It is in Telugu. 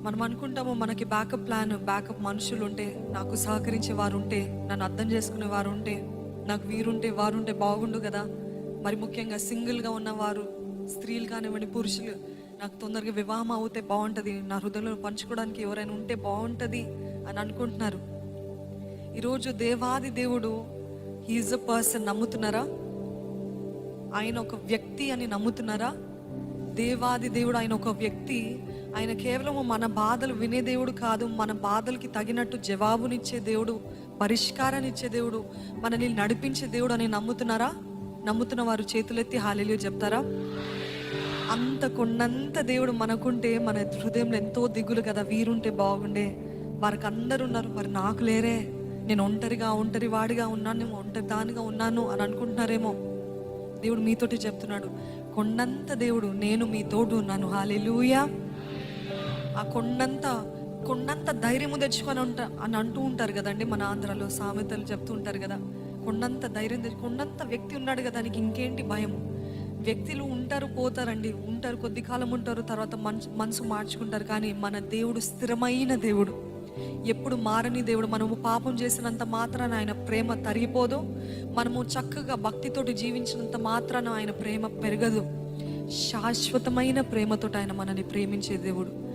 మనం అనుకుంటాము మనకి బ్యాకప్ ప్లాన్ బ్యాకప్ మనుషులు ఉంటే నాకు సహకరించే వారు ఉంటే నన్ను అర్థం చేసుకునే వారు ఉంటే నాకు వీరుంటే వారుంటే బాగుండు కదా. మరి ముఖ్యంగా సింగిల్గా ఉన్నవారు స్త్రీలు కానివ్వండి పురుషులు నాకు తొందరగా వివాహం అవుతే బాగుంటుంది. నా హృదయంలో పంచుకోవడానికి ఎవరైనా ఉంటే బాగుంటుంది అని అనుకుంటున్నారు. ఈరోజు దేవాది దేవుడు హీఈస్ అ పర్సన్ నమ్ముతున్నారా? ఆయన ఒక వ్యక్తి అని నమ్ముతున్నారా? దేవాది దేవుడు ఆయన ఒక వ్యక్తి ఆయన కేవలం మన బాధలు వినే దేవుడు కాదు మన బాధలకి తగినట్టు జవాబునిచ్చే దేవుడు పరిష్కారాన్ని ఇచ్చే దేవుడు మనల్ని నడిపించే దేవుడు అని నమ్ముతున్నారా? నమ్ముతున్న వారు చేతులెత్తి హాలీలు చెప్తారా? అంత కొన్నంత దేవుడు మనకుంటే మన హృదయంలో ఎంతో దిగులు కదా వీరుంటే బాగుండే. వారికి అందరు ఉన్నారు మరి నాకు లేరే. నేను ఒంటరిగా ఒంటరి వాడిగా ఉన్నాను ఒంటరి దానిగా ఉన్నాను అని అనుకుంటున్నారేమో. దేవుడు మీతోటి చెప్తున్నాడు. కొండంత దేవుడు నేను మీ తోడు ఉన్నాను. హాలెలూయా. ఆ కొండంత కొండంత ధైర్యము తెచ్చుకొని ఉంటా అని అంటూ ఉంటారు కదండి మన ఆంధ్రాలో సామెతలు చెప్తూ ఉంటారు కదా. కొండంత ధైర్యం తెచ్చు కొండంత వ్యక్తి ఉన్నాడు కదా దానికి ఇంకేంటి భయం వ్యక్తులు ఉంటారు పోతారండి. ఉంటారు కొద్ది కాలం ఉంటారు తర్వాత మనసు మనసు మార్చుకుంటారు కానీ మన దేవుడు స్థిరమైన దేవుడు. ఎప్పుడు మారని దేవుడు. మనము పాపం చేసినంత మాత్రాన ఆయన ప్రేమ తరిగిపోదు. మనము చక్కగా భక్తితోటి జీవించినంత మాత్రాన ఆయన ప్రేమ పెరగదు. శాశ్వతమైన ప్రేమతోటి ఆయన మనల్ని ప్రేమించే దేవుడు.